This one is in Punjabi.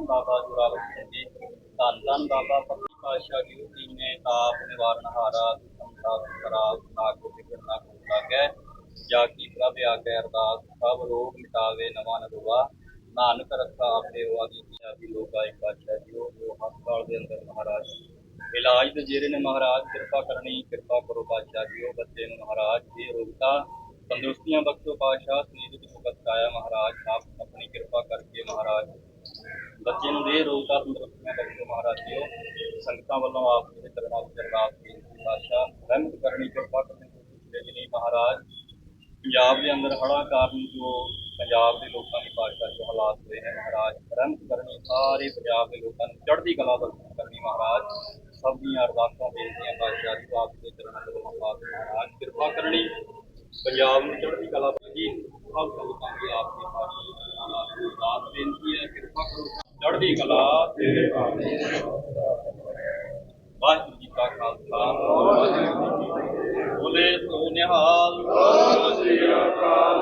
ਬਾਬਾ ਜੁਰਾਵਰ ਸਿੰਘ ਜੀ ਧੰਨ ਧੰਨ ਬਾਬਾ ਪੱਤੀ ਪਾਤਸ਼ਾਹ ਜੀ ਨੇ ਤਾਪ, ਨਿਵਾਰਨ, ਹਾਰਾ ਸੰਤਾਪ ਕਰਾਲ ਨਾ ਕੋ ਫਿਕਰ ਨਾ ਕੋ ਲਾਗੈ ਜਾ ਕੀ ਪ੍ਰਭ ਆਗੇ ਅਰਦਾਸ, ਸਭ ਰੋਗ ਮਿਟਾਵੇ ਨਵਾਂ ਨਰਵਾ ਨਾਨਕ ਰਸਤਾ ਆਪੇ ਹੋਆ ਦੀ ਪੰਜਾਬੀ ਲੋਕਾ ਇੱਕ ਪਾਤਸ਼ਾਹ ਜੀ, ਉਹ ਹਸਪਤਾਲ ਦੇ ਅੰਦਰ ਮਹਾਰਾਜ। ਇਲਾਜ ਦੇ ਜਿਹੜੇ ਨੇ ਮਹਾਰਾਜ, ਕਿਰਪਾ ਕਰਨੀ, ਕਿਰਪਾ ਕਰੋ ਪਾਤਸ਼ਾਹ ਜੀ, ਉਹ ਬੱਚੇ ਨੂੰ ਮਹਾਰਾਜ ਇਹ ਰੋਗਤਾ ਤੰਦਰੁਸਤੀਆਂ ਬਖਸ਼ੋ ਪਾਤਸ਼ਾਹ, ਸਰੀਰ ਵਿੱਚ ਬਖਸ਼ਾਇਆ ਮਹਾਰਾਜ, ਆਪ ਆਪਣੀ ਕਿਰਪਾ ਕਰਕੇ ਮਹਾਰਾਜ ਬੱਚੇ ਨੂੰ ਦੇ ਰੋਗਤਾ ਤੰਦਰੁਸਤੀਆਂ ਬਖਸ਼ੋ ਮਹਾਰਾਜ ਜੀ ਉਹ ਸੰਗਤਾਂ ਵੱਲੋਂ ਆਪ ਦੇ ਚਰਨਾਂ ਵਿੱਚ ਅਰਦਾਸ ਕੀਤੀ ਪਾਤਸ਼ਾਹ ਰਹਿਮਤ ਕਰਨੀ ਕਿਰਪਾ ਕਰਨੀ ਤੇ ਜੀ ਮਹਾਰਾਜ ਪੰਜਾਬ ਦੇ ਅੰਦਰ ਹੜ੍ਹਾਂ ਕਾਰਨ ਜੋ ਪੰਜਾਬ ਦੇ ਲੋਕਾਂ ਦੀ ਭਾਸ਼ਾ ਜੋ ਹਾਲਾਤ ਹੋਏ ਨੇ ਮਹਾਰਾਜ ਰਹਿਮਤ ਕਰਨੀ ਸਾਰੇ ਪੰਜਾਬ ਦੇ ਲੋਕਾਂ ਨੂੰ ਚੜ੍ਹਦੀ ਕਲਾ ਬਖਸ਼ ਕਰਨੀ ਮਹਾਰਾਜ ਸਭ ਦੀਆਂ ਅਰਦਾਸਾਂ ਬੇਨਤੀਆਂ ਬਾਦਸ਼ਾਹ ਦੀ ਆਪ ਦੇ ਚਰਨਾਂ ਦੇ ਵੱਲੋਂ ਪਾਸ ਮਹਾਰਾਜ ਕਿਰਪਾ ਕਰਨੀ ਪੰਜਾਬ ਨੂੰ ਚੜ੍ਹਦੀ ਕਲਾ ਬਖਸ਼ੀ ਸਭ ਸੰਗਤਾਂ ਦੀ ਆਪ ਦੀ ਪਾਸ਼ਾ ਦੀ ਅਰਦਾਸ ਚੜ੍ਹਦੀ ਕਲਾ ਤੇਰੇ ਭਾਣੇ ਵਾਹਿਗੁਰੂ ਜੀ ਕਾ ਖਾਲਸਾ, ਵਾਹਿਗੁਰੂ ਜੀ ਕੀ ਫਤਿਹ। ਬੋਲੇ ਸੋ ਨਿਹਾਲ ਸਤਿ ਸ੍ਰੀ ਅਕਾਲ